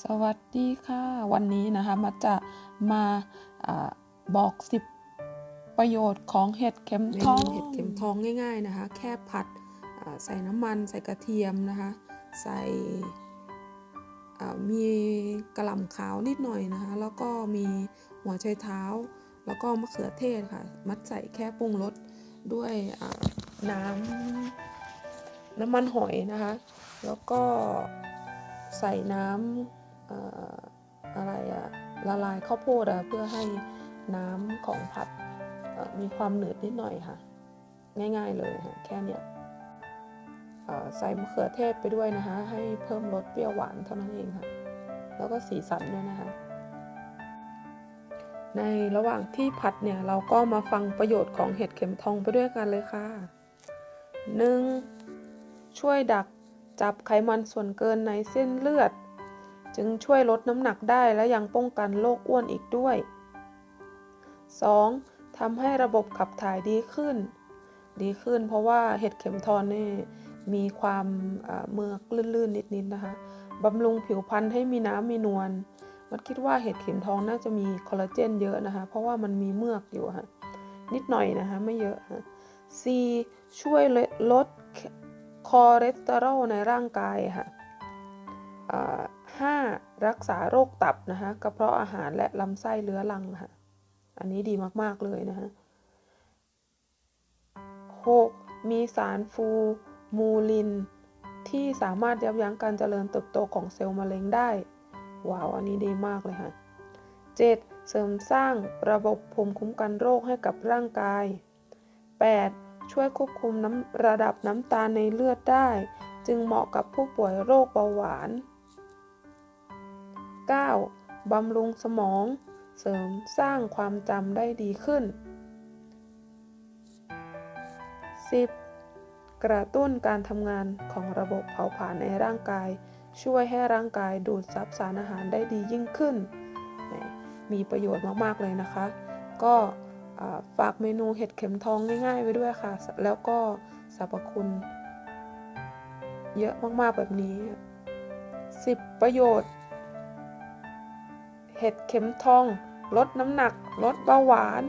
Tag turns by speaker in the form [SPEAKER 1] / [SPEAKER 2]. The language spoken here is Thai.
[SPEAKER 1] สวัสดีค่ะ วันนี้นะคะมาจะมาอาบอก10ประโยชน์ของเห็ดเข็มทอง
[SPEAKER 2] เห็ดเข็มทองง่าย ๆนะคะ แค่ผัดใส่น้ำมันใส่กระเทียมนะคะ ใส่มีกระหล่ำขาวนิดหน่อยนะคะ แล้วก็มีหัวไชเท้า แล้วก็มะเขือเทศค่ะ มัดใส่แค่ปรุงรสด้วยน้ำน้ำมันหอยนะคะ แล้วก็ใส่น้ำ อะไรอะละลายข้าวโพดอะเพื่อให้น้ำของผัดมีความหนืดนิดหน่อยค่ะ ง่ายๆเลยค่ะแค่เนี้ยใส่มะเขือเทศไปด้วยนะคะ ให้เพิ่มรสเปรี้ยวหวานเท่านั้นเองค่ะ แล้วก็สีสันด้วยนะคะ ในระหว่างที่ผัดเนี่ยเราก็มาฟังประโยชน์ของเห็ดเข็มทองไปด้วยกันเลยค่ะ 1. ช่วยดักจับไขมันส่วนเกินในเส้นเลือด จึงช่วยลดน้ำหนักได้และยังป้องกันโรคอ้วนอีกด้วย 2. ทำให้ระบบขับถ่ายดีขึ้น ดีขึ้นเพราะว่าเห็ดเข็มทองนี่มีความเมือกลื่นๆ นิดๆนะคะบำรุงผิวพรรณให้มีน้ำมีนวลมันคิดว่าเห็ดเข็มทองน่าจะมีคอลลาเจนเยอะนะคะ เพราะว่ามันมีเมือกอยู่ค่ะนิดหน่อยนะคะไม่เยอะค่ะ C ช่วยลดคอเลสเตอรอลในร่างกายค่ะ รักษาโรคตับนะคะกระเพาะอาหารและลำไส้เรื้อรังค่ะ อันนี้ดีมากๆเลยนะฮะ 6. มีสารฟูมูลิน ที่สามารถยับยั้งการเจริญเติบโตของเซลล์มะเร็งได้ ว้าว อันนี้ดีมากเลยค่ะ 7. เสริมสร้างระบบภูมิคุ้มกันโรคให้กับร่างกาย 8. ช่วยควบคุมน้ำระดับน้ำตาลในเลือดได้ จึงเหมาะกับผู้ป่วยโรคเบาหวาน 9. บำรุงสมอง เสริมสร้างความจำได้ดีขึ้น 10. กระตุ้นการทำงานของระบบเผาผลาญในร่างกาย ช่วยให้ร่างกายดูดซับสารอาหารได้ดียิ่งขึ้น มีประโยชน์มาก ๆ เลยนะคะ ก็ฝากเมนูเห็ดเข็มทองง่าย ๆ ไว้ด้วยค่ะ แล้วก็สรรพคุณ เยอะมาก ๆ แบบนี้ 10 ประโยชน์ เห็ดเข็มทอง ลดน้ำหนัก ลดเบาหวาน